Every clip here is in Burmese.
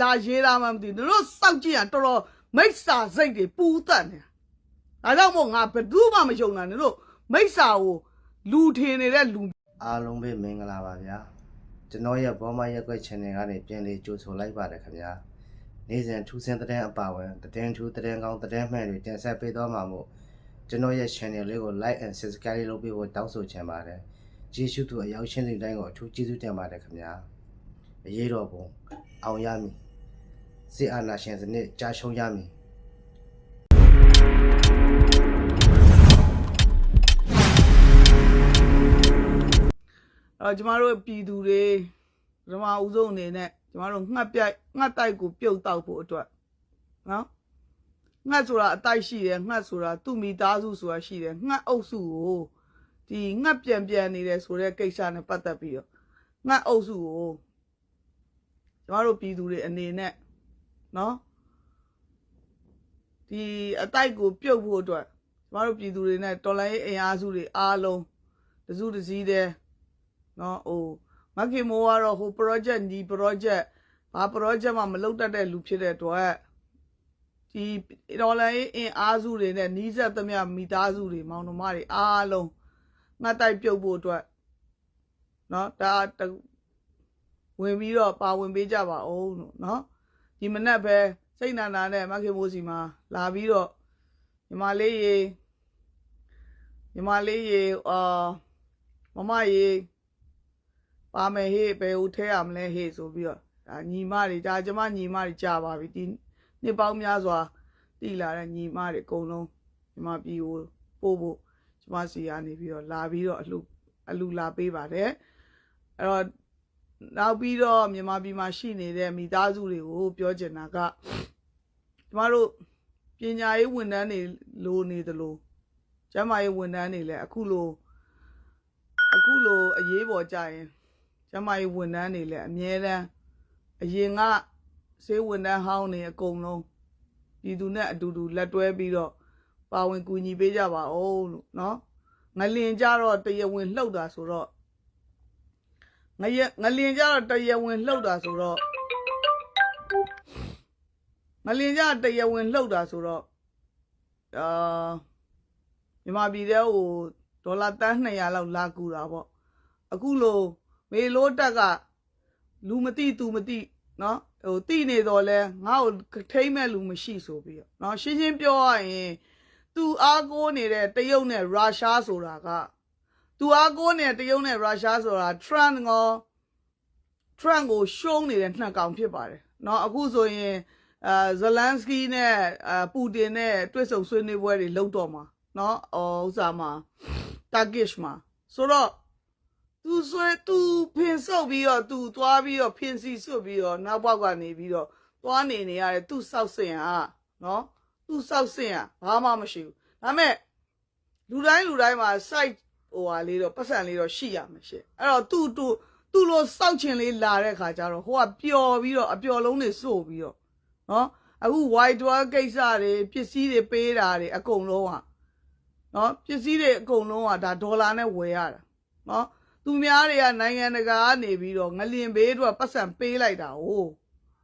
လာရေးတာမှမသိဘူးတို့စောက်ကြည့်ရတော်တော်မိစ္ဆာစိတ်တွေပူတတ်နေတာဒါကြောင့်မို့ငါဘယ်သူမှမယုံတာနင်တို့မိစ္ဆာကိုလူထင်နေတဲ့လူအားလုံးပဲမင်္ဂလာပါဗျာကျွန်တော်ရဲ့ဘောမရက်ွက် channel ကနေပြန်လေးကြိုဆိုလိုက်ပါတယ်ခင်ဗျာနေ့စဉ်ထူးဆန်းတဲ့အပါဝင်သတင်းထူးသတင်းကောင်းသတင်းမှန်တွေတင်ဆက်ပေးသွားမှာမို့ကျွန်တော်ရဲ့ channel လေးကို like and subscribe လုပ်ပေးဖို့တောင်းဆိုချင်ပါတယ်ကျေးဇူးတူအရောက်ချင်းတွေတိုင်းကိုအထူးကျေးဇူးတင်ပါတယ်ခင်ဗျာအရေးတော်ပုံအောင်ရမည် စစ်အာဏာရှင်စနစ်ကြာရှုံးရမည်အဲ့တော့ကျမတို့ပြည်သူတွေပထမဦးဆုံးအနေနဲ့ကျမတို့ငှက်ပြိုက်ငှက်တိုက်ကိုပြုတ်တောက်ဖို့အတွက်နော်ငှက်ဆိုတာအတိုက်ရှိတယ်ငှက်ဆိုတာသူ့မိသားစုဆိုတာရှိတယ်ငှက်အုပ်စုကိုဒီငှက်ပြန်ပြန်နေတယ်ဆိုတဲ့ကိစ္စနဲ့ပတ်သက်ပြီးတော့ငှက်အုပ်စုကိုကျမတို့ပြည်သူတွေအနေနဲ့ နော်ဒီအတိုက်ကိုပြုတ်ဖို့အတွက်ကျမတို့ပြည်သူတွေနဲ့တော်လိုင်းရေးအင်အားစုတွေအားလုံးတစုတစည်းတဲ့နော်ဟိုမက်ခင်မိုးကတော့ဟို project ဒီ project ဘာ project မှမလုပ်တတ်တဲ့လူဖြစ်တဲ့အတွက်ဒီဒေါ်လာရေးအင်အားစုတွေနဲ့နီးစပ်သမျှမိသားစုတွေမောင်နှမတွေအားလုံးငှက်တိုက်ပြုတ်ဖို့အတွက်နော်ဒါတဝင်ပြီးတော့ပါဝင်ပေးကြပါအောင်လို့နော် ဒီမနက်ပဲစိတ်နာနာနဲ့မက်ခင်မိုးစီမှာလာပြီးတော့ညီမလေးရေညီမလေးရေအာမမရေပါမယ်ဟေ့ဘယ်ဦးထဲရမလဲဟေ့ဆိုပြီးတော့ဒါညီမတွေဒါကျမညီမတွေကြာပါပြီဒီနှစ်ပေါင်းများစွာတည်လာတဲ့ညီမတွေအကုန်လုံးကျမပြည်ကိုပို့ဖို့ကျမစီကနေပြီးတော့လာပြီးတော့အလှအလှလာပေးပါတယ်အဲ့တော့ နောက်ပြီးတော့မြန်မာပြည်မှာရှိနေတဲ့မိသားစုတွေကိုပြောချင်တာကကျမတို့ပညာရေးဝန်ထမ်းတွေလိုနေသလိုကျမရေးဝန်ထမ်းတွေလည်းအခုလိုအခုလိုအရေးပေါ်ကြရင်ကျမကြီးဝန်ထမ်းတွေလည်းအမြဲတမ်းအရင်ကစေဝန်ထမ်းဟောင်းနေအကုန်လုံးပြည်သူနဲ့အတူတူလက်တွဲပြီးတော့ပါဝင်ကူညီပေးကြပါဦးလို့နော်ငလင်ကြတော့တရားဝင်လှုပ်တာဆိုတော့ ငရငလင်ကြတော့တရားဝင်လှုပ်တာဆိုတော့ငလင်ကြတရားဝင်လှုပ်တာဆိုတော့အာမြန်မာပြည်ထဲကိုဒေါ်လာတန်း200လောက်လာကူတာပေါ့အခုလို့ မေလို့တက်ကလူမသိသူမသိเนาะဟိုတိနေတော့လဲငါ့ကိုထိမ့်မဲ့လူမရှိဆိုပြီးတော့เนาะရှင်းရှင်းပြောရရင်သူအားကိုးနေတဲ့တရုတ်နဲ့ရုရှားဆိုတာက သူအားကိုးနေတဲ့တရုတ်နဲ့ရုရှားဆိုတာ Trump ငေါ Trump ကိုရှုံးနေတဲ့နှစ်ကောင်ဖြစ်ပါတယ်เนาะအခုဆိုရင်အာဇလန်စကီနဲ့အာပူတင်နဲ့တွေ့ဆုံဆွေးနွေးပွဲတွေလုပ်တော့မှာเนาะဟိုဥစားမှာတာဂစ်မှာဆိုတော့ သူဆွဲသူဖင်ဆုပ်ပြီးတော့သူသွားပြီးတော့ဖင်စီဆွတ်ပြီးတော့နောက်ပေါက်ကနေပြီးတော့သွားနေနေရတယ်သူစောက်စင်ဟာနော်သူစောက်စင်ဟာဘာမှမရှိဘူးဒါပေမဲ့လူတိုင်းလူတိုင်းမှာ site ဟိုဟာလေးတော့ပတ်စံလေးတော့ရှိရမှာရှင့်အဲ့တော့သူသူသူ့လိုစောက်ချင်လေးလာတဲ့ခါကျတော့ဟိုကပျော်ပြီးတော့အပျော်လုံးတွေစို့ပြီးတော့နော်အခု white door ကိစ္စတွေပစ္စည်းတွေပေးတာတွေအကုန်လုံးဟာနော်ပစ္စည်းတွေအကုန်လုံးဟာဒါဒေါ်လာနဲ့ဝယ်ရတာနော်သူများတွေကနိုင်ငံတကာကနေပြီးတော့ငလင်ဘေးတို့ကပတ်စံပေးလိုက်တာ哦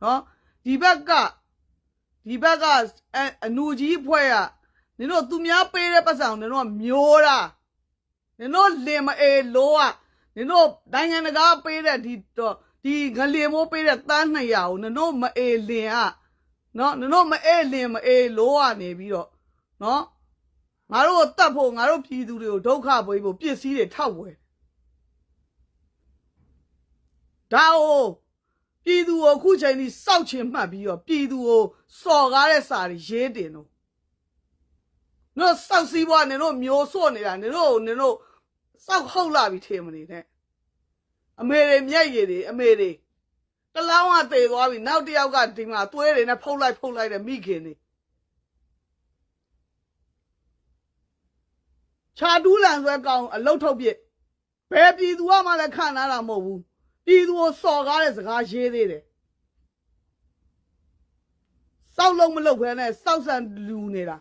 နော်ဒီဘက်ကဒီဘက်ကအနူကြီးဖွဲ့ကနင်တို့သူများပေးတဲ့ပတ်စံကိုနင်တို့ကမျိုးတာ နင်တို့လင်မအေလိုကနင်တို့နိုင်ငံတကာပေးတဲ့ဒီတော့ဒီငလင်မိုးပေးတဲ့တန်း200ကိုနင်တို့မအေလင်ကနော်နင်တို့မအေလင်မအေလိုကနေပြီးတော့နော်ငါတို့ကိုတတ်ဖို့ငါတို့ပြည်သူတွေကိုဒုက္ခပေးဖို့ပစ္စည်းတွေထောက်ဝယ်ဒါကိုပြည်သူကိုအခုချိန်ကြီးစောက်ချင်မှတ်ပြီးတော့ပြည်သူကိုစော်ကားတဲ့စာတွေရေးတင်တော့နော်စောက်စည်းဘွားနင်တို့မျိုးစော့နေတာနင်တို့နင်တို့ စောက်ဟုတ်လာပြီထင်မနေနဲ့အမေတွေမျက်ရည်တွေအမေတွေတလောင်းကတေသွားပြီနောက်တစ်ယောက်ကဒီမှာသွေးတွေနဲ့ဖုတ်လိုက်ဖုတ်လိုက်တဲ့မိခင်တွေခြာတူးလန်ဆွဲကောင်အလုတ်ထုတ်ပြစ်ဘယ်ပြည်သူကမှလည်းခံနာတာမဟုတ်ဘူးပြည်သူကိုစော်ကားတဲ့စကားရေးသေးတယ်စောက်လုံးမလုပ်ခဲနဲ့စောက်ဆန်လူနေတာ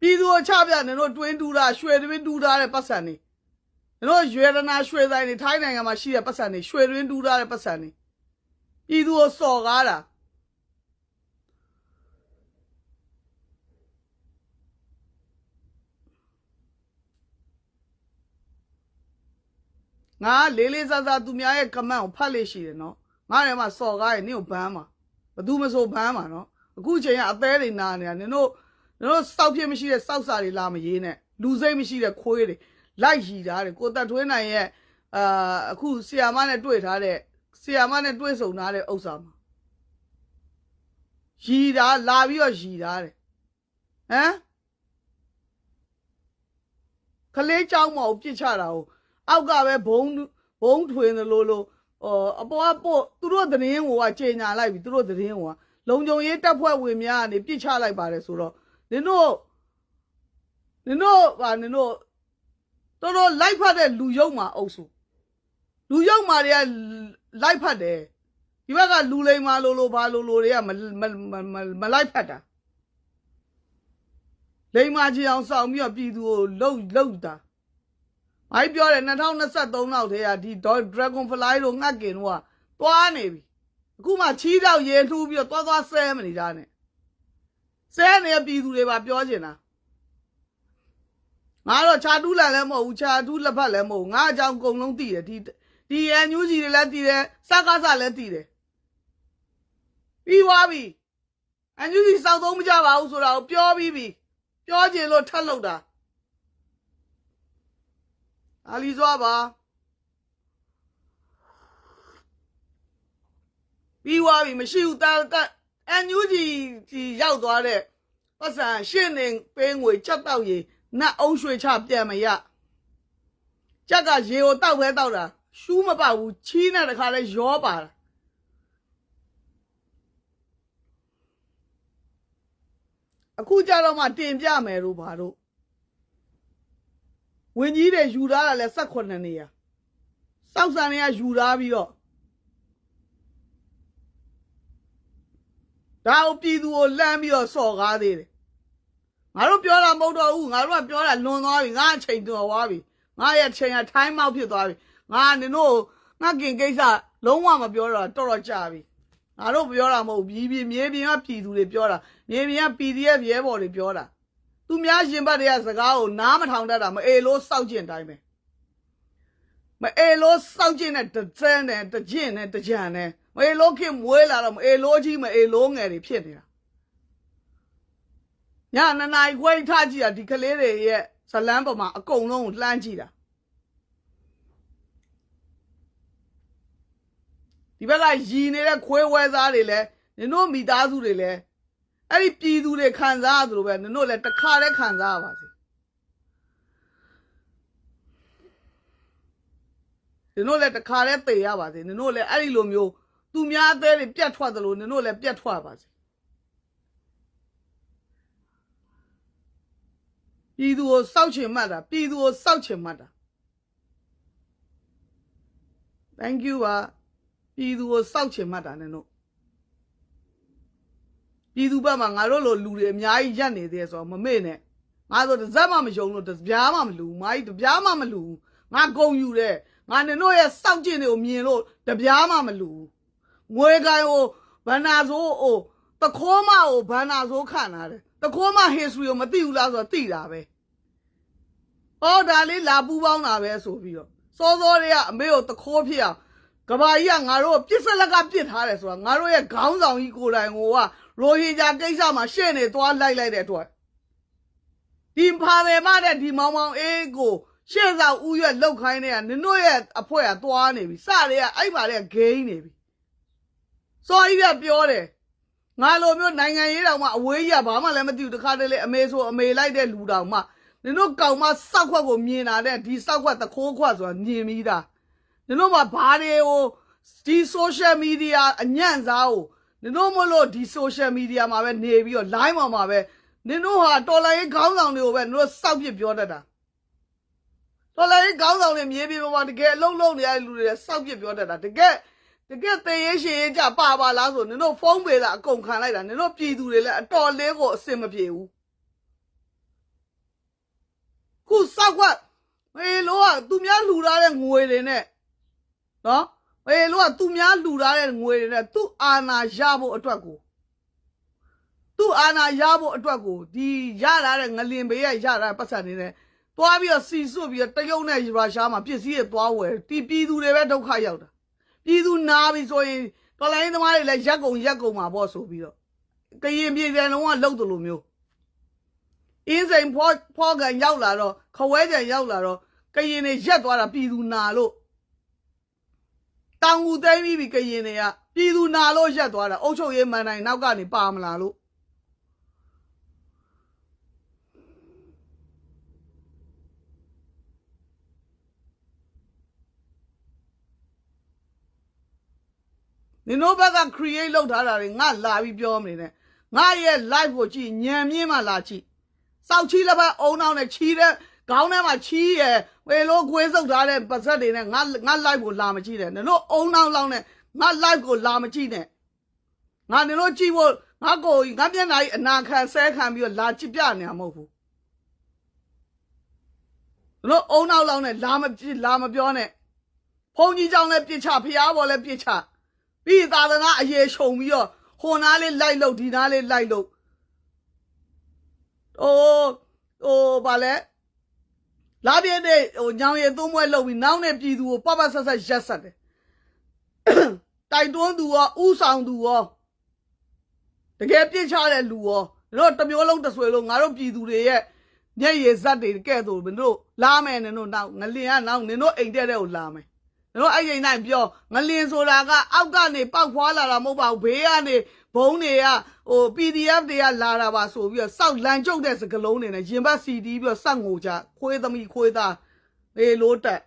ပြည်သူကိုချပြနေတော့တွင်းတူတာရွှေတွင်းတူတာတဲ့ပတ်စံနေတို့ရွေရနာရွှေဆိုင်တွေထိုင်းနိုင်ငံမှာရှိတဲ့ပတ်စံတွေရွှေရင်းတူးထားတဲ့ပတ်စံတွေပြည်သူကိုစော်ကားတာငါလေးလေးစားစားသူများရဲ့ comment ကိုဖတ်လို့ရှိတယ်နော်ငါလည်းမစော်ကားရင်နင့်ကိုဘန်းမှာဘသူမဆိုဘန်းမှာနော်အခုချိန်ကအသေးတွေနာနေတာနင်တို့နင် တို့စောက်ဖြစ်မရှိတဲ့စောက်စာတွေလာမရေးနဲ့လူစိတ်မရှိတဲ့ခွေးတွေလိုက်ရည်ထားတယ်ကိုတက်ထွေးနိုင်ရဲ့အာအခုဆီယာမနဲ့တွေ့ထားတဲ့ဆီယာမနဲ့တွေ့ဆုံထားတဲ့ဥစ္စာမှာရည်တာလာပြီးတော့ရည်ထားတယ်ဟမ်ခလေးเจ้าမအောင်ပြစ်ချတာကိုအောက်ကပဲဘုံဘုံထွင်သလိုလိုဟောအပေါ်ကပို့သူတို့သတင်းကိုကကြေညာလိုက်ပြီသူတို့သတင်းကိုကလုံခြုံရေးတပ်ဖွဲ့ဝင်များကနေပြစ်ချလိုက်ပါတယ်ဆိုတော့ နင်တို့နင်တို့ဟာနင်တို့တော်တော်လိုက်ဖတ်တဲ့လူယုံမှာအုပ်စုလူယုံမှာတွေကလိုက်ဖတ်တယ်ဒီဘက်ကလူလိမ်မာလိုလိုဘာလိုလိုတွေကမမမမမလိုက်ဖတ်တာလိမ်မာချင်အောင်စောင့်ပြီးတော့ပြည်သူကိုလှုပ်လှုပ်တာမိုင်းပြောတယ်2023လောက်တည်းကဒီ Dragonfly တို့ငှက်ကင်တို့ကသွားနေပြီအခုမှချီးတော့ရေလှူးပြီးတော့သွားသွားဆဲမနေတာနဲ့ ဆဲနေတဲ့ပြည်သူတွေပါပြောချင်တာငါတော့ခြာတူးလန်လည်းမဟုတ်ဘူးခြာတူးလက်ဖက်လည်းမဟုတ်ဘူးငါအကြောင်းအကုန်လုံးသိတယ်ဒီဒီအန်ယူဂျီတွေလည်းသိတယ်စကားစလည်းသိတယ်ပြီးသွားပြီအန်ယူဂျီစောက်သုံးမကြပါဘူးဆိုတာကိုပြောပြီးပြီပြောချင်လို့ထပ်လုပ်တာအာလီစွာပါပြီးသွားပြီမရှိဘူးတာ အန်ယူဂျီဒီရောက်သွားတဲ့ပတ်စံရှင်းနေပေးငွေချက်တော့ရေနတ်အုံးရွှေချပြန်မရကြက်ကရေကိုတောက်ပဲတောက်တာရှူးမပဘူးချီးနဲ့တခါလဲရောပါတာအခုကြတော့မှတင်ပြမယ်လို့ဘာလို့ဝင်းကြီးတွေယူထားတာလဲ18နေရစောက်ဆန်တွေကယူထားပြီးတော့ ဒါကိုပြည်သူကိုလမ်းပြီးတော့စော်ကားသေးတယ်ငါတို့ပြောတာမဟုတ်တော့ဘူးငါတို့ကပြောတာလွန်သွားပြီငါအချိန်တော်သွားပြီငါရဲ့ချိန်ကထိုင်းမောက်ဖြစ်သွားပြီငါနင်တို့ငါကင်ကိစ္စလုံးဝမပြောတော့တော်တော်ကြာပြီငါတို့ပြောတာမဟုတ်ဘူးပြည်ပြည်မြေပြင်ကပြည်သူတွေပြောတာမြေပြင်က PDF ရဲဘော်တွေပြောတာသူများရှင်ဘတ်တွေကစကားကိုနားမထောင်တတ်တာမအေလို့စောက်ကျင်တိုင်းပဲမအေလို့စောက်ကျင်တဲ့တစန်းနဲ့တကျင့်နဲ့တကြံနဲ့ မအေလို့ခင်မွေးလာတော့မအေလို့ကြီးမအေလို့ငယ်တွေဖြစ်နေတာညနနိုင်ခွဲထကြည့်တာဒီကလေးတွေရဲ့ဇလန်းပေါ်မှာအကုန်လုံးကိုလှမ်းကြည့်တာဒီဘက်ကရည်နေတဲ့ခွဲဝဲသားတွေလည်းနင်တို့မိသားစုတွေလည်းအဲ့ဒီပြည်သူတွေခံစားရသလိုပဲနင်တို့လည်းတစ်ခါတည်းခံစားရပါစေနင်တို့လည်းတစ်ခါတည်းသေရပါစေနင်တို့လည်းအဲ့ဒီလိုမျိုး သူများအသေးတွေပြတ်ထွက်သလိုနင်တို့လည်းပြတ်ထွက်ပါစေပြည်သူကိုစောက်ချင်မှတ်တာပြည်သူကိုစောက်ချင်မှတ်တာ thank you ပါပြည်သူကိုစောက်ချင်မှတ်တာနဲ့တို့ပြည်သူဘက်မှာငါတို့လိုလူတွေအများကြီးရက်နေသေးတယ်ဆိုတော့မမေ့နဲ့ငါဆိုတစ်စက်မှမယုံလို့တစ်ပြားမှမလူဘူးမာကြီးတစ်ပြားမှမလူဘူးငါဂုံယူတယ်ငါနင်တို့ရဲ့စောက်ကျင်တွေကိုမြင်လို့တစ်ပြားမှမလူဘူး ငွေကိုင်ကိုဘန္နာဆိုးအိုတခိုးမကိုဘန္နာဆိုးခံလာတယ်တခိုးမ history ကိုမသိဘူးလားဆိုတော့သိတာပဲဟောဒါလေးလာပူပေါင်းတာပဲဆိုပြီးတော့စောစောတွေကအမေကိုတခိုးဖြစ်အောင်ကဘာကြီးကငါတို့ပြစ်စလက်ကပြစ်ထားတယ်ဆိုတာငါတို့ရဲ့ခေါင်းဆောင်ကြီးကိုယ်တိုင်ကိုကရိုဟင်ဂျာကိစ္စမှာရှေ့နေသွားလိုက်လိုက်တဲ့အတွက်ဒီဖာတယ်မတဲ့ဒီမောင်မောင်အေးကိုရှေ့ဆောင်ဥရွက်လောက်ခိုင်းတဲ့ကနင်တို့ရဲ့အဖွဲကသွားနေပြီစတဲ့ကအဲ့ပါတဲ့ဂိမ်းနေပြီ စောကြီးကပြောတယ်ငါလိုမျိုးနိုင်ငံရေးတောင်မှအဝေးကြီးကဘာမှလည်းမသိဘူးတခါတည်းလေအမေဆိုအမေလိုက်တဲ့လူတောင်မှနင်တို့ကောင်မစောက်ခွက်ကိုမြင်လာတဲ့ဒီစောက်ခွက်တခိုးခွက်ဆိုတာမြင်ပြီးသားနင်တို့မှဘာတွေကိုဒီ social media အညံ့စားကိုနင်တို့မလို့ဒီ social media မှာပဲနေပြီးတော့ line မှာမှာပဲနင်တို့ဟာတော်လိုင်းခေါင်းဆောင်တွေကိုပဲနင်တို့စောက်ပြစ်ပြောတတ်တာတော်လိုင်းခေါင်းဆောင်တွေမြေပြင်ပေါ်မှာတကယ်အလုံးလုံးနေရတဲ့လူတွေစောက်ပြစ်ပြောတတ်တာတကယ် တကယ်သေရေးရှင်ရေးကြပါပါလားဆိုနင်တို့ဖုန်းပေတာအကုန်ခံလိုက်တာနင်တို့ပြည်သူတွေလည်းအတော်လေးကိုအစင်မပြေဘူးခုစောက်ခွက်မအေလို့ကသူများလှူထားတဲ့ငွေတွေနဲ့နော်အေလို့ကသူများလှူထားတဲ့ငွေတွေနဲ့သူ့အာဏာရဖို့အတွက်ကိုသူ့အာဏာရဖို့အတွက်ကိုဒီရလာတဲ့ငလင်ဘေးရရတာပတ်စံနေနဲ့သွားပြီးတော့စီစွတ်ပြီးတော့တရုတ်နဲ့ရုရှားမှာပစ္စည်းတွေသွားဝယ်ဒီပြည်သူတွေပဲဒုက္ခရောက်တာ ပြည်သူနာပြီဆိုရင်တော်လိုင်းသမားတွေလည်းရက်ကုန်ရက်ကုန်မှာပေါ့ဆိုပြီးတော့ကရင်ပြည်တယ်လုံးဝလှုပ်တယ်လို့မျိုးအင်းစိန်ဖောဖောကန်ရောက်လာတော့ခဝဲကြံရောက်လာတော့ကရင်တွေရက်သွားတာပြည်သူနာလို့တောင်ကူသိမ်းပြီးပြီကရင်တွေကပြည်သူနာလို့ရက်သွားတာအုတ်ချုပ်ရေးမန်တိုင်းနောက်ကနေပါမလာလို့ နင်တို့ဘက်က create လုပ်ထားတာတွေငါလာပြီးပြောမနေနဲ့ငါရဲ့ live ကိုကြည့်ညံမြင့်မှလာကြည့်စောက်ချီလည်းပဲအုံနောက်နဲ့ချီတဲ့ခေါင်းထဲမှာချီရယ်ဝေလို့ခွေးစုပ်ထားတဲ့ပါဇက်တွေနဲ့ငါငါ live ကိုလာမကြည့်နဲ့နင်တို့အုံနောက်လောက်နဲ့ငါ live ကိုလာမကြည့်နဲ့ငါနင်တို့ကြည့်ဖို့ငါကိုငါမျက်နှာကြီးအနာခံဆဲခံပြီးတော့လာကြည့်ပြနေမှာမဟုတ်ဘူးနင်တို့အုံနောက်လောက်နဲ့လာမကြည့်လာမပြောနဲ့ဖုန်ကြီးကြောင့်လည်းပြစ်ချဖျားပေါ်လည်းပြစ်ချ ပြီးသာသနာအရေးရှုံပြီးတော့ဟိုနားလေးလိုက်လို့ဒီနားလေးလိုက်လို့ဟိုဟိုဗာလဲလာပြည့်တဲ့ဟိုညောင်ရည်သုံးမွဲလောက်ပြီးနောက်နဲ့ပြည်သူကိုပပဆက်ဆက်ရက်ဆက်တယ်တိုက်တွန်းသူရောဥဆောင်သူရောတကယ်ပြစ်ချတဲ့လူရောတို့တစ်မျိုးလုံးတစ်ဆွေလုံးငါတို့ပြည်သူတွေရဲ့မျက်ရည်ဇက်တွေကဲ့သို့မင်းတို့လာမယ်နင်တို့နောက်ငလင်ကနောက်နင်တို့အိမ်တက်တဲ့ကိုလာမယ်နင် တို့အဲ့ဒီနိုင်ပြောငလင်ဆိုတာကအောက်ကနေပောက်ဖွာလာတာမဟုတ်ပါဘူးဘေးကနေဘုံတွေကဟို PDF တွေကလာတာပါဆိုပြီးတော့စောက်လန်ကျုပ်တဲ့စကလုံးတွေနဲ့ရင်ဘတ် CD ပြီးတော့စောက်ငိုကြခွေးသမီးခွေးသားအေးလို့တက်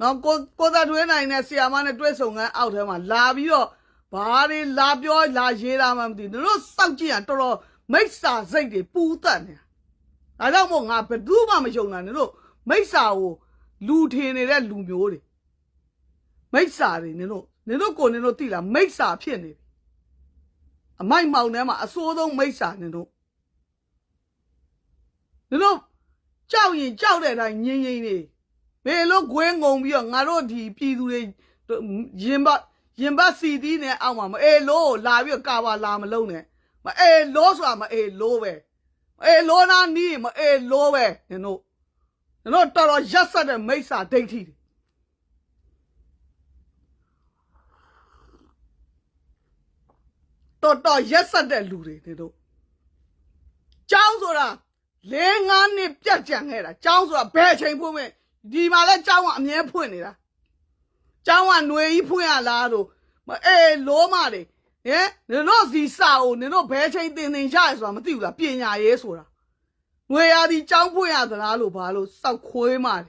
နော်ကိုကိုသာတွင်းနိုင်တဲ့ဆီယာမနဲ့တွဲဆုံကန်းအောက်ထဲမှာလာပြီးတော့ဘာတွေလာပြောလာရေးတာမှမသိဘူးတို့စောက်ကြည့်ရတော်တော်မိစ္ဆာစိတ်တွေပူတက်နေတာဒါကြောင့်မို့ငါဘယ်သူမှမယုံတာနဲ့တို့မိစ္ဆာကိုလူထင်နေတဲ့လူမျိုးတွေ မိစ္ဆာတွေနင်တို့နင်တို့ကိုနင်တို့သိလားမိစ္ဆာဖြစ်နေပြီအမိုက်မောင်ထဲမှာအစိုးဆုံးမိစ္ဆာနင်တို့နင်တို့ကြောက်ရင်ကြောက်တဲ့အတိုင်းငြိမ်ငြိမ်နေဘယ်လိုခွင်းငုံပြီးတော့ငါတို့ဒီပြည်သူတွေရင်ဘရင်ဘစီတီးနဲ့အောက်မှာမအေးလို့လာပြီးတော့ကာပါလာမလုံးနဲ့မအေးလို့ဆိုတာမအေးလို့ပဲမအေးလို့နာနီးမအေးလို့ပဲနင်တို့နင်တို့တော်တော်ရက်ဆက်တဲ့မိစ္ဆာဒိဋ္ဌိတွေ တော်တော်ရက်ဆက်တဲ့လူတွေနေတို့ကျောင်းဆိုတာလေးငါးနှစ်ပြတ်ကြံခဲ့တာကျောင်းဆိုတာဘယ်အချိန်ဖွင့်မဲ့ဒီမှာလဲကျောင်းကအမြဲဖွင့်နေတာကျောင်းကຫນွေကြီးဖွင့်ရလားတို့အေးလောမတွေဟဲ့နင်တို့စီစာကိုနင်တို့ဘယ်ချိန်တင်တင်ရရဆိုတာမသိဘူးလားပညာရေးဆိုတာငွေရသည်ကျောင်းဖွင့်ရသလားလို့ဘာလို့စောက်ခွေးမှတယ်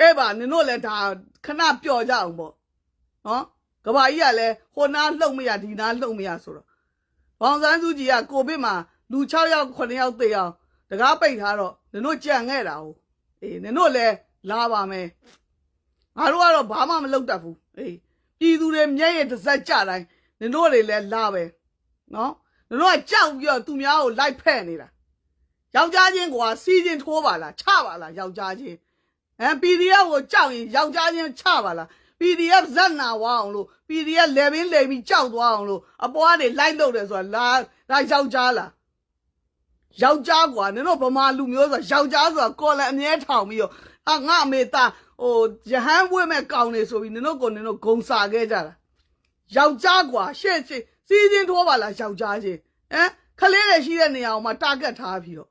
အေးပါနင်တို့လည်းဒါခဏပျော်ကြအောင်ပေါ့ နော်ကဘာကြီးကလည်းဟိုနားလှုပ်မရဒီနားလှုပ်မရဆိုတော့ဘောင်စန်းစုကြည်ကကိုဗစ်မှာလူ6ယောက်9ယောက်သေအောင်တကားပိတ်ထားတော့နင်တို့ကြံခဲ့တာ哦အေးနင်တို့လည်းလာပါမယ်ငါတို့ကတော့ဘာမှမလုပ်တတ်ဘူးအေးပြည်သူတွေမျက်ရည်တစ်စက်ကြတိုင်းနင်တို့တွေလည်းလာပဲနော်နင်တို့ကကြောက်ပြီးတော့သူများကိုလိုက်ဖက်နေတာယောက်ျားချင်းကွာစီးချင်းထိုးပါလားချပါလားယောက်ျားချင်းဟမ် PDF ကိုကြောက်ရင်ယောက်ျားချင်းချပါလား PDF ဇက်နာဝအောင်လို့ PDF လေဘင်းလေပြီးကြောက်သွားအောင်လို့အပေါ်ကနေလိုက်လုပ်တယ်ဆိုတာလာဒါယောက်ျားလားယောက်ျားကွာနင်တို့ဗမာလူမျိုးဆိုယောက်ျားဆိုတာကော်လည်းအမြဲထောင်ပြီးတော့ဟာငါအမေသားဟိုရဟန်းဝဲမဲ့ကောင်းနေဆိုပြီးနင်တို့ကိုနင်တို့ဂုံစာခဲ့ကြတာယောက်ျားကွာရှေ့ရှေ့စီးချင်းထိုးပါလားယောက်ျားချင်းဟမ်ခလေးတွေရှိတဲ့နေရာအောင်မှာတာဂက်ထားပြီးတော့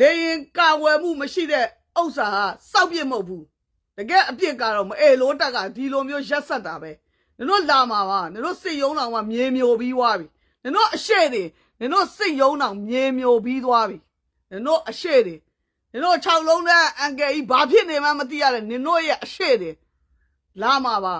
လေရင်ကာဝယ်မှုမရှိတဲ့ဥစ္စာဟာစောက်ပြစ်မဟုတ်ဘူး တကယ်အပြစ်ကတော့မအေလို့တက်ကဒီလိုမျိုးရက်ဆက်တာပဲနင်တို့လာမှာပါနင်တို့စိတ်ယုံတော်မှာမြေမျိုးပြီးသွားပြီနင်တို့အရှိတွေနင်တို့စိတ်ယုံတော်မြေမျိုးပြီးသွားပြီနင်တို့အရှိတွေနင်တို့၆လုံးတဲ့အန်ကယ်ကြီးဘာဖြစ်နေမှမသိရတယ်နင်တို့ရဲ့အရှိတွေလာမှာပါ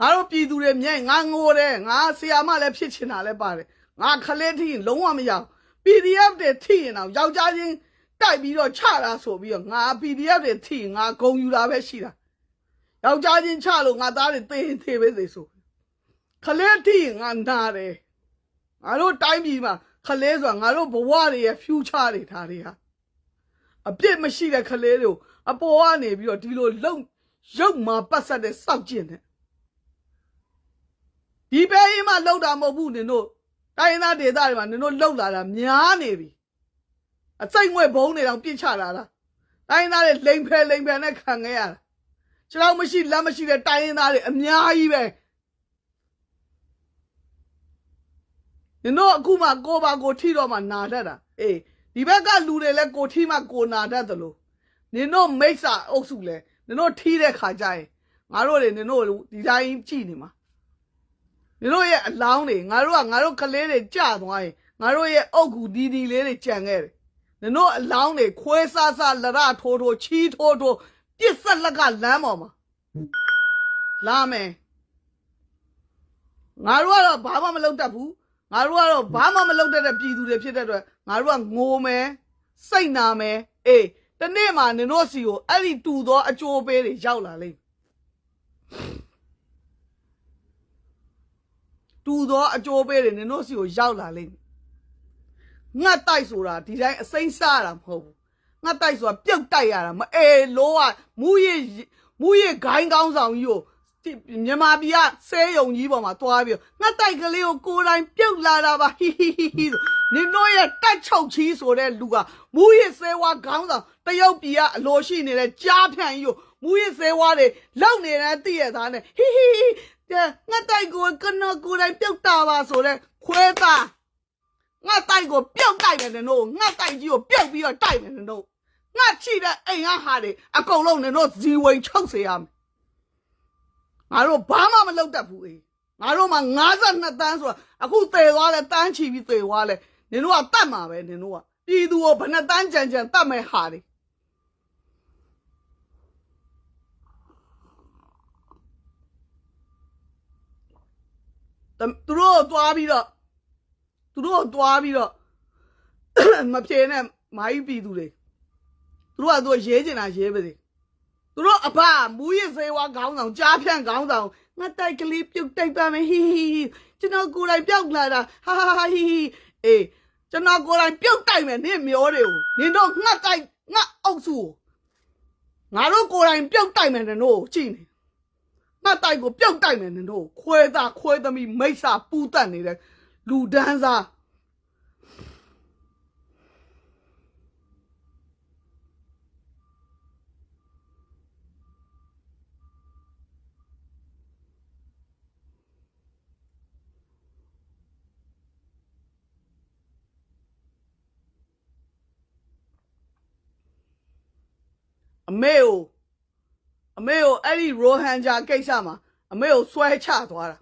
ငါတို့ပြည်သူတွေမြိုင်ငါငိုတယ်ငါဆီယာမလည်းဖြစ်ချင်တာလည်းပါတယ်ငါခလေးထိရင်လုံးဝမရဘူး PDF တွေထိရင်တော့ယောက်ျားချင်း တိုက်ပြီးတော့ချတာဆိုပြီးတော့ငါ PDF တွေထိငါဂုံယူတာပဲရှိတာယောက်ျားချင်းချလို့ငါသားတွေသေရင်သေပဲစေဆိုခလေးထိငါနာတယ်ငါတို့တိုင်းပြည်မှာခလေးဆိုတာငါတို့ဘဝတွေရဲ့ future တွေဒါတွေဟာအပြစ်မရှိတဲ့ခလေးတွေကိုအပေါ်ကနေပြီးတော့ဒီလိုလုံရုပ်မှာပတ်ဆက်တဲ့စောက်ကျင်တဲ့ဒီပဲရင်မှလှုပ်တာမဟုတ်ဘူးနင်တို့တိုင်းရင်းသားဒေသတွေမှာနင်တို့လှုပ်လာတာများနေပြီ အစိတ်ငွေဘုံတွေတောင်ပြစ်ချလာတာတိုင်းရင်းသားတွေလိန်ဖဲလိန်ဖဲနဲ့ခံခဲ့ရတာခြေထောက်မရှိလက်မရှိတဲ့တိုင်းရင်းသားတွေအများကြီးပဲနင်တို့အခုမှကိုပါကိုထိတော့မှနာတတ်တာအေးဒီဘက်ကလူတွေလည်းကိုထိမှကိုနာတတ်တယ်လို့နင်တို့မိစ္ဆာအုပ်စုလဲနင်တို့ထိတဲ့ခါကျရင်ငါတို့တွေနင်တို့ဒီတိုင်းကြည့်နေမှာနင်တို့ရဲ့အလောင်းတွေငါတို့ကငါတို့ကလေးတွေကြာသွားရင်ငါတို့ရဲ့အုတ်ကူဒီဒီလေးတွေကြံခဲ့တယ် နင်တို့အလောင်းတွေခွဲဆားဆားလရထိုးထိုးချီးထိုးထိုးပြစ်ဆက်လက်ကလမ်းပေါ်မှာလာမယ်ငါတို့ကတော့ဘာမှမလုပ်တတ်ဘူးငါတို့ကတော့ဘာမှမလုပ်တတ်တဲ့ပြည်သူတွေဖြစ်တဲ့အတွက်ငါတို့ကငိုမယ်စိတ်နာမယ်အေးတနေ့မှနင်တို့စီကိုအဲ့ဒီတူသောအကျိုးပေးတွေရောက်လာလိမ့်မယ်တူသောအကျိုးပေးတွေနင်တို့စီကိုရောက်လာလိမ့်မယ် ငှက်တိုက်ဆိုတာဒီတိုင်းအစိမ့်စားတာမဟုတ်ဘူးငှက်တိုက်ဆိုတာပြုတ်တိုက်ရတာမအေလို့ကမူရမူရဂိုင်းကောင်းဆောင်ကြီးကိုဒီမြန်မာပြည်ကဆဲယုံကြီးပေါ်မှာသွားပြီးတော့ငှက်တိုက်ကလေးကိုကိုယ်တိုင်ပြုတ်လာတာပါဟီဟီဟီဟီဆိုနင်တို့ရဲ့တက်ချုပ်ချီဆိုတဲ့လူကမူရစ်ဆဲဝါခေါင်းဆောင်တရုတ်ပြည်ကအလိုရှိနေတဲ့ကြားဖြန့်ကြီးကိုမူရစ်ဆဲဝါတွေလောက်နေတဲ့တည့်ရသားနဲ့ဟီဟီဟီတဲ့ငှက်တိုက်ကိုကနော်ကိုယ်တိုင်ပြုတ်တာပါဆိုတဲ့ခွဲသား ငှက်တိုက်ကိုပြုတ်တိုက်တယ်နင်တို့ငှက်တိုက်ကြီးကိုပြုတ်ပြီးတော့တိုက်တယ်နင်တို့ငှက်ချိတဲ့အိမ်ကဟာတွေအကုန်လုံးနင်တို့ဇီဝင်ချုပ်စေရမယ်ငါတို့ဘာမှမလုပ်တတ်ဘူးအေးငါတို့မှ52တန်းဆိုတာအခုသေသွားလဲတန်းချီပြီးသေသွားလဲနင်တို့ကတတ်မှာပဲနင်တို့ကပြည်သူကိုဘယ်နှတန်းကြံကြံတတ်မဲ့ဟာတွေတမ်သူတို့ကိုသွားပြီးတော့ သူတို့ကိုသွားပြီးတော့မပြေနဲ့မာကြီးပြည်သူတွေသူတို့ကသူတို့ရေးချင်တာရေးပါစေသူတို့အဖမူရစ်စေဝါခေါင်းဆောင်ကြားဖြန့်ခေါင်းဆောင်ငါတိုက်ကလေးပြုတ်တိုက်ပါမယ်ဟီဟီဟီကျွန်တော်ကိုယ်တိုင်ပြုတ်လာတာဟာဟာဟာဟီဟီအေးကျွန်တော်ကိုယ်တိုင်ပြုတ်တိုက်မယ်နင့်မျောတွေကိုနင်တို့ငှက်တိုက်ငှက်အုပ်စုကိုငါတို့ကိုယ်တိုင်ပြုတ်တိုက်မယ်နင်တို့ကိုကြည့်နေငှက်တိုက်ကိုပြုတ်တိုက်မယ်နင်တို့ကိုခွဲသားခွဲသမီးမိစ္ဆာပူးတက်နေတဲ့ လူဒန်းစားအမေကိုအမေကိုအဲ့ဒီရိုဟန်ဂျာကိစ္စမှာအမေကိုဆွဲချသွားတာ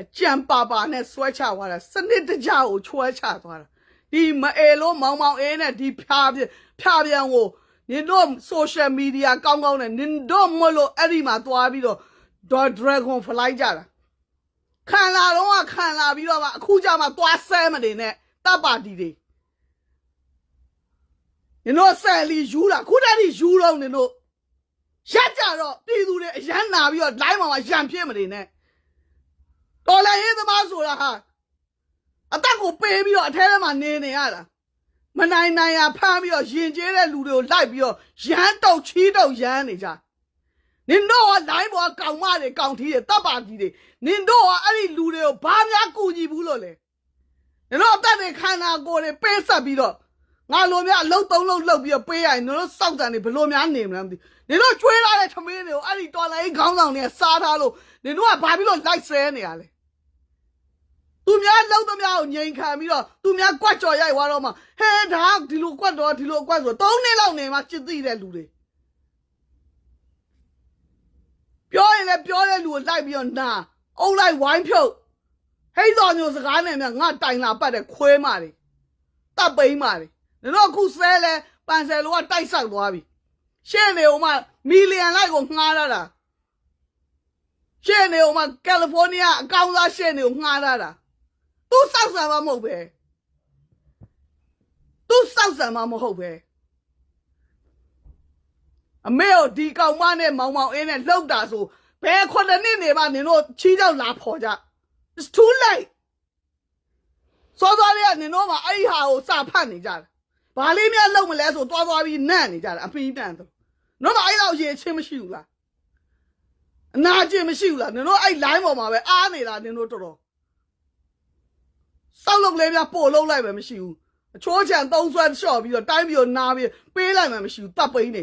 အကြံပါပါနဲ့ဆွဲချသွားတာစနစ်တကျကိုချွဲချသွားတာဒီမအေလို့မောင်မောင်အေးနဲ့ဒီဖြာပြဖြာပြန်ကိုနင်တို့ social media ကောင်းကောင်းနဲ့နင်တို့မလို့အဲ့ဒီမှာသွားပြီးတော့ dragon fly ကြတာခံလာတော့ကခံလာပြီးတော့မှအခုကြမှာသွားဆဲမနေနဲ့တပ်ပါတီတွေနင်တို့ဆယ်လီယူတာခုတည်းကယူတော့နင်တို့ရက်ကြတော့ပြည်သူတွေအရန်နာပြီးတော့ line မှာမှာရံဖြစ်မနေနဲ့ တော်လည်းရေးသမားဆိုတာဟာအတက်ကိုပေးပြီးတော့အထဲထဲမှာနေနေရတာမနိုင်နိုင်ရဖမ်းပြီးတော့ရင်ကျေးတဲ့လူတွေကိုလိုက်ပြီးတော့ရမ်းတုတ်ချီးတုတ်ရမ်းနေကြနင်တို့က line ပေါ်ကကောင်မတွေကောင်ထီးတွေတပ်ပါကြီးတွေနင်တို့ကအဲ့ဒီလူတွေကိုဘာများကူညီဘူးလို့လဲနင်တို့အသက်တွေခန္ဓာကိုယ်တွေပေးဆက်ပြီးတော့ငါလိုများအလုံးသုံးလုံးလှုပ်ပြီးတော့ပေးရရင်တို့စောက်တန်နေဘလို့များနေမလဲမသိဘူးနင်တို့ကျွေးလာတဲ့ထမင်းတွေကိုအဲ့ဒီတော်လိုင်းခေါင်းဆောင်တွေကစားထားလို့နင်တို့ကဘာပြီးတော့လိုက်ဆဲနေရလဲ သူများလှုပ်သမျှကိုငြိမ်ခံပြီးတော့သူများကွက်ကြော်ရိုက်သွားတော့မှဟဲဒါကဒီလိုကွက်တော့ဒီလိုကွက်ဆိုတော့၃နှစ်လောက်နေမှจิตသိတဲ့လူတွေပြောရင်လည်းပြောတဲ့လူကိုလိုက်ပြီးတော့နာအုပ်လိုက်ဝိုင်းဖြုတ်ဟိတ်တော်မျိုးစကားနဲ့များငါတိုင်လာပတ်တဲ့ခွဲမာတွေတပ်ပိန်းပါလေနင်တို့အခုဆဲလဲပန်ဆယ်လိုကတိုက်ဆောက်သွားပြီရှေ့နေဦးမမီလီယံလိုက်ကိုငှားရတာရှေ့နေဦးမကယ်လီဖိုးနီးယားအကောင်းစားရှေ့နေကိုငှားရတာ သူစောက်ဆံမမဟုတ်ပဲသူစောက်ဆံမမဟုတ်ပဲအမေကိုဒီကောင်မနဲ့မောင်မောင်အင်းနဲ့လှုပ်တာဆိုဘယ်ခုနှစ်နှစ်နေမှနင်တို့ချီးကြောက်လာဖော်ကြ It's too late စောသွားလေးကနင်တို့မှအဲ့ဒီဟာကိုစာဖတ်နေကြတယ်ဘာလေးများလုံးမလဲဆိုသွားသွားပြီးနန့်နေကြတယ်အပီးတန်တော့တို့မှအဲ့လောက်ရေချင်းမရှိဘူးလားအနာကျင်မရှိဘူးလားနင်တို့အဲ့ line ပေါ်မှာပဲအားနေတာနင်တို့တော်တော် စောက်လုံးလေးများပို့လုံးလိုက်ပဲမရှိဘူးအချိုးချံသုံးဆွဲလျှော့ပြီးတော့တိုင်းပြီးတော့နားပြီးပေးလိုက်မှမရှိဘူးတပ်ပိန်းနေ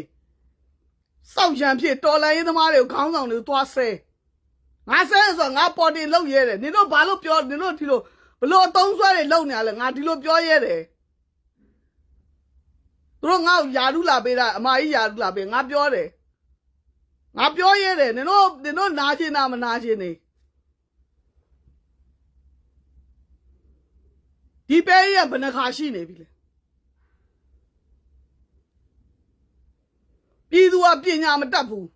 စောက်ရံဖြစ်တော်လိုင်းရေးသမားတွေကိုခေါင်းဆောင်တွေကိုသွားဆဲငါဆဲဆိုတော့ငါပေါ်တင်လောက်ရဲတယ်နင်တို့ဘာလို့ပြောနင်တို့ဒီလိုဘလို့အသုံးဆွဲတွေလောက်နေရလဲငါဒီလိုပြောရဲတယ်သူတို့ငါ့ကိုယာရုလာပေးတာအမကြီးယာရုလာပေးငါပြောတယ်ငါပြောရဲတယ်နင်တို့နင်တို့နာကျင်တာမနာကျင်နေ ဒီပဲရဘယ်နှခါရှိနေပြီလဲပြည်သူကပညာမတတ်ဘူး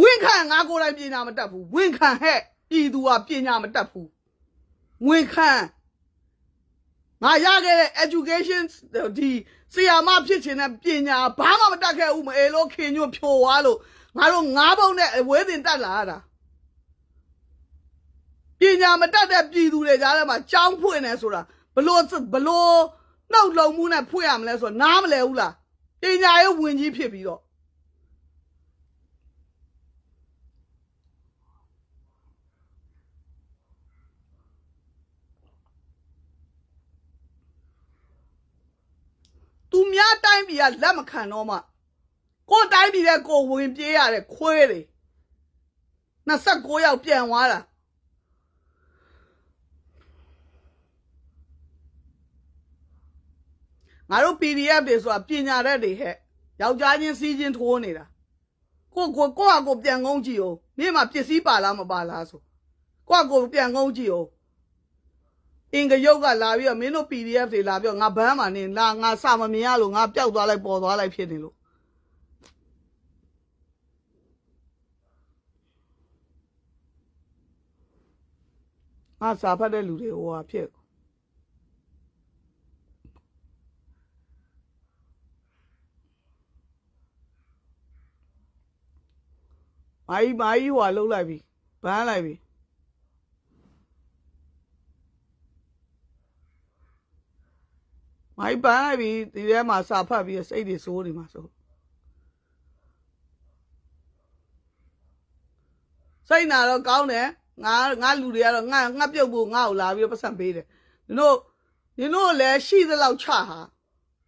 ဝင်းခံငါကိုယ်တိုင်ပညာမတတ်ဘူးဝင်းခံဟဲ့ပြည်သူကပညာမတတ်ဘူးဝင်းခံငါရခဲ့တဲ့ education ဒီဆီယာမဖြစ်ချင်တဲ့ပညာဘာမှမတတ်ခဲ့ဘူးမအေလို့ခင်ညွတ်ဖြိုွားလို့ငါတို့ငါးပုံနဲ့အဝေးတင်တက်လာရတာပညာမတတ်တဲ့ပြည်သူတွေကြားထဲမှာကြောင်းဖွင့်နေဆိုတာဘ လို့ဘလို့နှုတ်လုံမှုနဲ့ဖွင့်ရမလဲဆိုတော့နားမလဲဘူးလားပညာရေးဝင်ကြီးဖြစ်ပြီးတော့သူများတိုင်းပြည်ကလက်မခံတော့မှကိုယ်တိုင်းပြည်ကကိုယ်ဝင်ပြေးရတဲ့ခွဲတွေ29ယောက်ပြန်သွားတာ ငါတို့ PDF တွေဆိုတာပညာတတ်တွေဟဲ့ယောက်ျားချင်းစီးချင်းထိုးနေတာကိုကိုကိုကကိုပြန်ကုန်းကြည့်အောင်မင်းမှာပစ္စည်းပါလားမပါလားဆိုကိုကကိုပြန်ကုန်းကြည့်အောင်အင်္ဂယုတ်ကလာပြီးတော့မင်းတို့ PDF တွေလာပြီးတော့ငါဘန်းမှာနေလာငါစာမမြင်ရလို့ငါပျောက်သွားလိုက်ပေါ်သွားလိုက်ဖြစ်နေလို့ငါစာဖတ်တဲ့လူတွေဟိုဟာဖြစ် မာကြီးမာကြီးဟိုဟာလှုပ်လိုက်ပြီဘန်းလိုက်ပြီမိုင်းပန်းလိုက်ပြီဒီထဲမှာစာဖတ်ပြီးစိတ်တွေစိုးနေမှာဆိုစိတ်နာတော့ကောင်းတယ်ငါငါလူတွေကတော့ငါငါပြုတ်ဖို့ငါ့ကိုလာပြီးတော့ပတ်စံပေးတယ်နင်တို့နင်တို့လည်းရှိသလောက်ချဟာ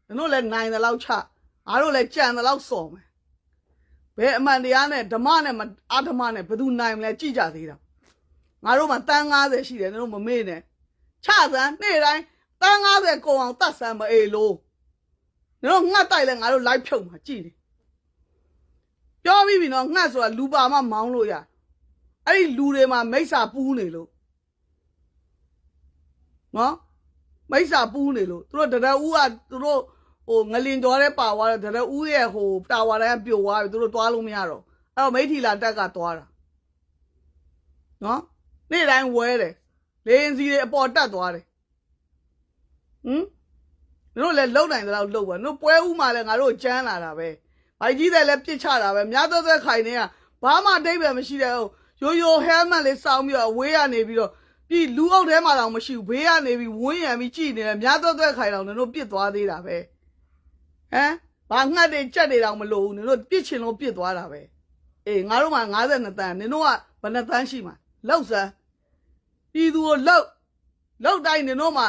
နင်တို့လည်းနိုင်သလောက်ချငါတို့လည်းကြံသလောက်စော်မယ် ဘယ်အမှန်တရားနဲ့ဓမ္မနဲ့မအဓမ္မနဲ့ဘယ်သူနိုင်မလဲကြည့်ကြသေးတာငါတို့မှာတန်း90ရှိတယ်နင်တို့မမေ့နဲ့ချစမ်းနေ့တိုင်းတန်း90ကုန်အောင်တတ်ဆမ်းမအေးလို့နင်တို့ငှက်တိုက်လဲငါတို့ live ဖြုတ်မှာကြည့်တယ်ပြောပြီးပြီနော်ငှက်ဆိုတာလူပါမှမောင်းလို့ရအဲ့ဒီလူတွေမှာမိစ္ဆာပူးနေလို့နော်မိစ္ဆာပူးနေလို့သူတို့တရဦးကသူတို့ ဟိုငလင်ကြောတဲ့ပါသွားတယ်တရဦးရဲ့ဟိုတာဝါတိုင်းပြိုသွားပြီသူတို့သွားလို့မရတော့အဲ့တော့မိထီလာတက်ကသွားတာနော်နေ့တိုင်းဝဲတယ်လေရင်စီတွေအပေါ်တက်သွားတယ်ဟမ်တို့လည်းလုံနိုင်တဲ့လောက်လုံပါတို့ပွဲဥမှာလည်းငါတို့ကြမ်းလာတာပဲဘိုက်ကြီးတယ်လည်းပြစ်ချတာပဲမြတ်သက်သက်ခိုင်နေကဘာမှအတိတ်ပဲမရှိတဲ့ဟိုရိုးရိုးဟဲမန်လေးစောင်းပြီးတော့အဝေးကနေပြီးတော့ပြီးလူအုပ်ထဲမှာတော့မရှိဘူးဘေးကနေပြီးဝင်းရံပြီးကြည်နေတယ်မြတ်သက်သက်ခိုင်တော့တို့ပြစ်သွားသေးတာပဲဟ မ်ဘာငှက်တွေကြက်တွေတော့မလို့ဘူးတို့ပြစ်ချင်လို့ပြစ်သွားတာပဲအေးငါတို့မှ52တန်းနင်တို့ကဘယ်နှတန်းရှိမှာလောက်စမ်းပြည်သူကိုလောက်လောက်တိုင်းနင်တို့မှ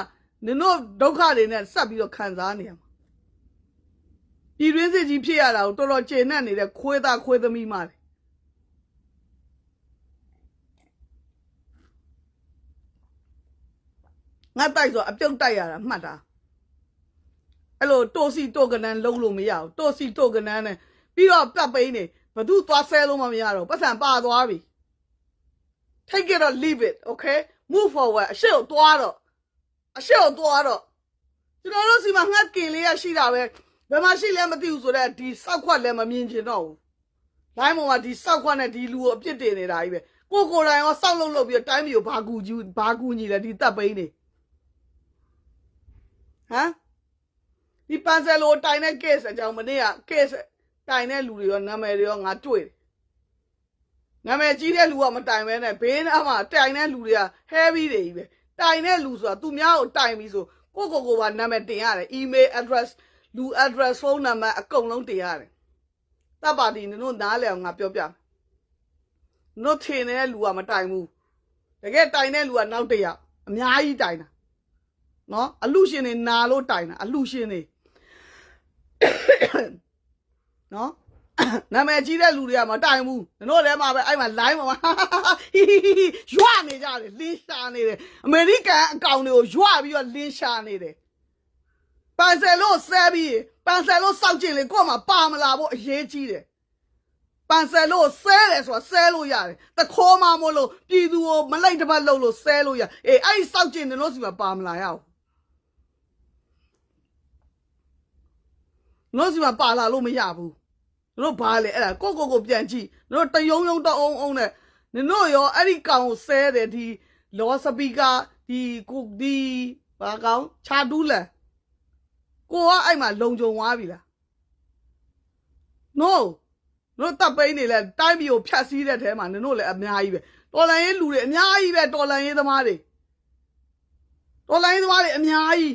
နင်တို့ဒုက္ခတွေနဲ့ဆက်ပြီးတော့ခံစားနေရမှာပြည်တွင်းစစ်ကြီးဖြစ်ရတာကိုတော်တော်ကျေနပ်နေတဲ့ခွေးသားခွေးသမီးမတွေငါတိုက်ဆိုအပြုတ်တိုက်ရတာမှတ်တာ အဲ့လိုတိုစီတိုကနန်းလုံးလို့မရဘူးတိုစီတိုကနန်းနဲ့ပြီးတော့ပြတ်ပိန်းနေဘသူသွားဆဲလို့မမရတော့ပတ်စံပါသွားပြီ take it or leave it okay move forward အရှိ့ကိုသွားတော့အရှေ့ကိုသွားတော့ကျွန်တော်တို့စီမှာငှက်ကင်လေးရရှိတာပဲဘယ်မှာရှိလဲမသိဘူးဆိုတော့ဒီစောက်ခွက်လည်းမမြင်ချင်တော့ဘူးလိုင်းပေါ်မှာဒီစောက်ခွက်နဲ့ဒီလူကိုအပြစ်တင်နေတာကြီးပဲကိုကိုယ်တိုင်ရောစောက်လုံးလုံးပြီးတော့တိုင်းပြည်ကိုဘာကူကြီးဘာကူညီလဲဒီတပ်ပိန်းနေဟမ် ဒီပန်ဆယ်လိုတိုင်တဲ့ case အကြောင်းမနေ့က case တိုင်တဲ့လူတွေရောနာမည်တွေရောငါတွေ့တယ်နာမည်ကြီးတဲ့လူကမတိုင်ပဲနဲ့ဘေးနားမှာတိုင်တဲ့လူတွေက heavy တွေကြီးပဲတိုင်တဲ့လူဆိုတာသူများကိုတိုင်ပြီဆိုကိုကိုကိုပါနာမည်တင်ရတယ် email address လူ address phone number အကုန်လုံးတင်ရတယ်တပ်ပါတီနင်တို့နားလဲအောင်ငါပြောပြမယ်နို့ထင်တဲ့လူကမတိုင်ဘူးတကယ်တိုင်တဲ့လူကနောက်တစ်ယောက်အများကြီးတိုင်တာနော်အလူရှင်တွေနာလို့တိုင်တာအလူရှင်တွေ နော်နာမည်ကြီးတဲ့လူတွေကမတိုင်ဘူး။တို့ထဲမှာပဲအဲ့မှာ line မှာဟီဟီဟီဟီရွနေကြတယ်လင်းရှာနေတယ်။အမေရိကန်အကောင့်တွေကိုရွပြီးတော့လင်းရှာနေတယ်။ပန်ဆယ်လို့ဆဲပြီးပန်ဆယ်လို့စောက်ကျင်လေကို့မှာပါမလာဖို့အရေးကြီးတယ်။ပန်ဆယ်လို့ဆဲတယ်ဆိုတာဆဲလို့ရတယ်။တခိုးမှမို့လို့ပြည်သူကိုမလိုက်တစ်ပတ်လုပ်လို့ဆဲလို့ရ။အေးအဲ့ဒီစောက်ကျင်တယ်လို့စီမှာပါမလာရဘူး။ လို့စီမှာပါလာလို့မရဘူး။တို့ဘာလဲအဲ့ဒါကိုကိုကိုပြန်ကြည့်တို့တယုံယုံတအုံအုံနဲ့နင်တို့ရောအဲ့ဒီကောင်ကိုဆဲတယ်ဒီလောစပီကာဒီကိုဒီဘာကောင်ခြာတူးလန်ကိုကအဲ့မှာလုံကြုံသွားပြီလား no တို့တပ်ပိန်းနေလဲတိုင်းပြည်ကိုဖြတ်စည်းတဲ့ထဲမှာနင်တို့လည်းအများကြီးပဲတော်လန်ရေးလူတွေအများကြီးပဲတော်လန်ရေးသမားတွေတော်လန်ရေးသမားတွေအများကြီး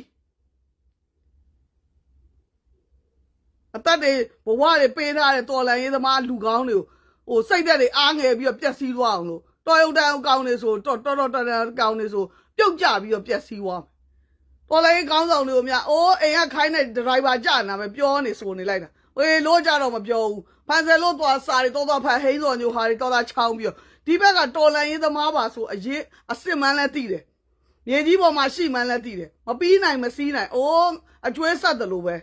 အသက်တွေဘဝတွေပေးထားတဲ့တော်လန်ရေးသမားလူကောင်းတွေကိုဟိုစိတ်သက်တွေအားငယ်ပြီးတော့ပျက်စီးသွားအောင်လို့တော်ရုံတန်ကောင်းနေဆိုတော်တော်တော်တန်ကောင်းနေဆိုပြုတ်ကြပြီးတော့ပျက်စီးသွားမယ်တော်လန်ရေးကောင်းဆောင်တွေကိုများအိုးအိမ်ကခိုင်းတဲ့ဒရိုင်ဘာကြာနာပဲပြောနေဆိုနေလိုက်တာဝေးလို့ကြတော့မပြောဘူးဖန်ဆယ်လို့သွားစားတွေတော်တော်ဖန်ဟိန်းစော်ညိုဟာတွေတော်တော်ချောင်းပြီးတော့ဒီဘက်ကတော်လန်ရေးသမားပါဆိုအရေးအစ်စ်မှန်းလဲသိတယ်မြေကြီးပေါ်မှာရှိမှန်းလဲသိတယ်မပြီးနိုင်မစည်းနိုင်အိုးအကျွေးဆက်တယ်လို့ပဲ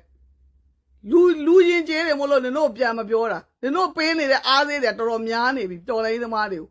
လူလူရင်ကျေးတယ်မို့လို့နင်တို့ပြန်မပြောတာနင်တို့ပေးနေတဲ့အားသေးတွေတော်တော်များနေပြီတော်လိုင်းသမားတွေကို